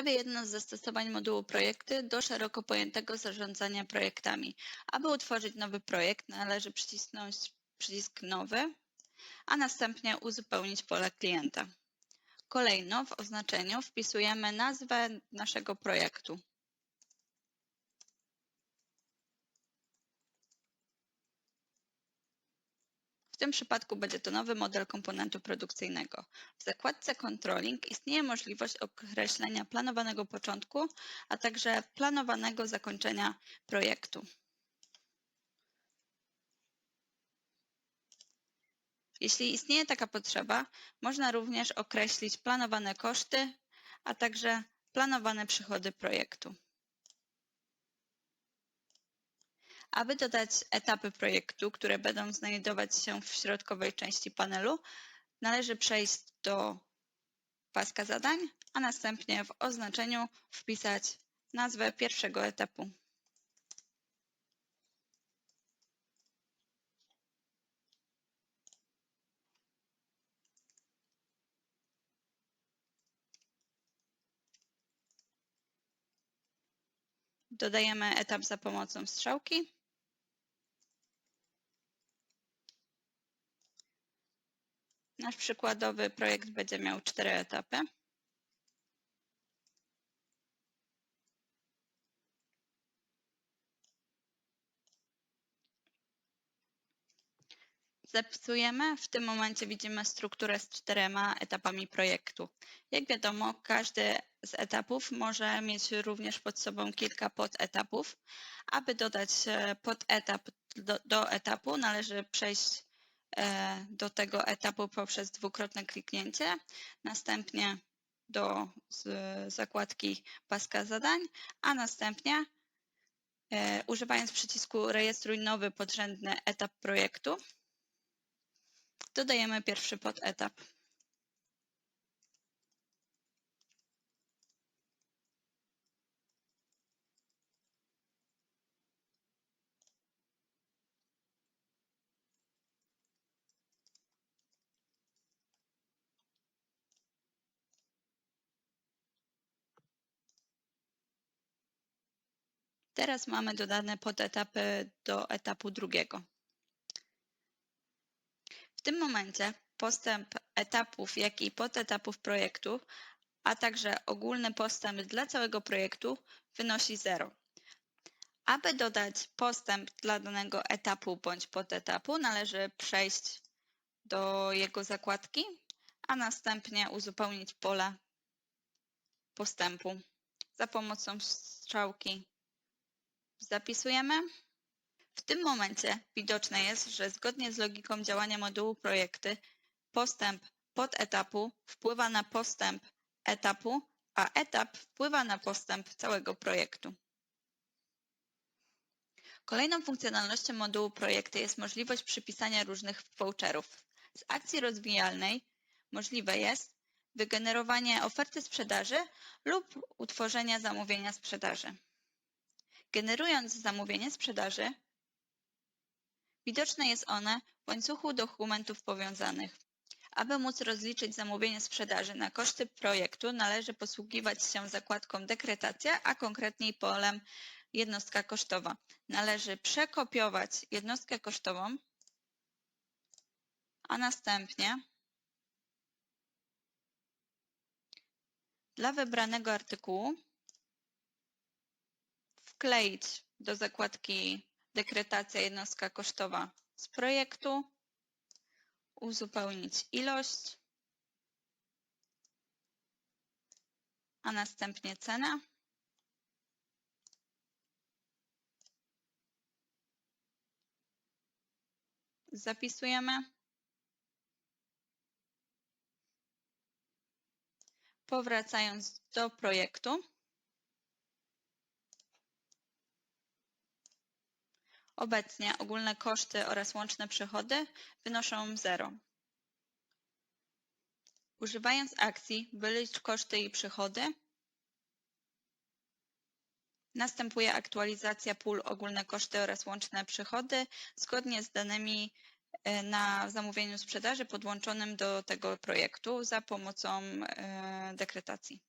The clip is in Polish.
Przedstawię jedno z zastosowań modułu projekty do szeroko pojętego zarządzania projektami. Aby utworzyć nowy projekt, należy przycisnąć przycisk Nowy, a następnie uzupełnić pole klienta. Kolejno w oznaczeniu wpisujemy nazwę naszego projektu. Tym przypadku będzie to nowy model komponentu produkcyjnego. W zakładce Controlling istnieje możliwość określenia planowanego początku, a także planowanego zakończenia projektu. Jeśli istnieje taka potrzeba, można również określić planowane koszty, a także planowane przychody projektu. Aby dodać etapy projektu, które będą znajdować się w środkowej części panelu, należy przejść do paska zadań, a następnie w oznaczeniu wpisać nazwę pierwszego etapu. Dodajemy etap za pomocą strzałki. Nasz przykładowy projekt będzie miał cztery etapy. Zapisujemy. W tym momencie widzimy strukturę z czterema etapami projektu. Jak wiadomo, każdy z etapów może mieć również pod sobą kilka podetapów. Aby dodać e, podetap do, do etapu, należy przejść do tego etapu poprzez dwukrotne kliknięcie, następnie do zakładki paska zadań, a następnie e, używając przycisku rejestruj nowy podrzędny etap projektu, Dodajemy pierwszy podetap. Teraz mamy dodane podetapy do etapu drugiego. W tym momencie postęp etapów, jak i podetapów projektu, a także ogólny postęp dla całego projektu wynosi 0. Aby dodać postęp dla danego etapu bądź podetapu, należy przejść do jego zakładki, a następnie uzupełnić pole postępu za pomocą strzałki. Zapisujemy w tym momencie widoczne jest, że zgodnie z logiką działania modułu projekty, postęp podetapu wpływa na postęp etapu, a etap wpływa na postęp całego projektu. Kolejną funkcjonalnością modułu projekty jest możliwość przypisania różnych voucherów. Z akcji rozwijalnej możliwe jest wygenerowanie oferty sprzedaży lub utworzenia zamówienia sprzedaży. Generując zamówienie sprzedaży, Widoczne jest one w łańcuchu dokumentów powiązanych. Aby móc rozliczyć zamówienie sprzedaży na koszty projektu, należy posługiwać się zakładką dekretacja, a konkretniej polem jednostka kosztowa. Należy przekopiować jednostkę kosztową, a następnie dla wybranego artykułu wkleić do zakładki dekretacja jednostka kosztowa z projektu, uzupełnić ilość, a następnie cena. Zapisujemy. Powracając do projektu, Obecnie ogólne koszty oraz łączne przychody wynoszą 0. Używając akcji wylicz koszty i przychody, następuje aktualizacja pól ogólne koszty oraz łączne przychody zgodnie z danymi e, na zamówieniu sprzedaży podłączonym do tego projektu za pomocą e, dekretacji.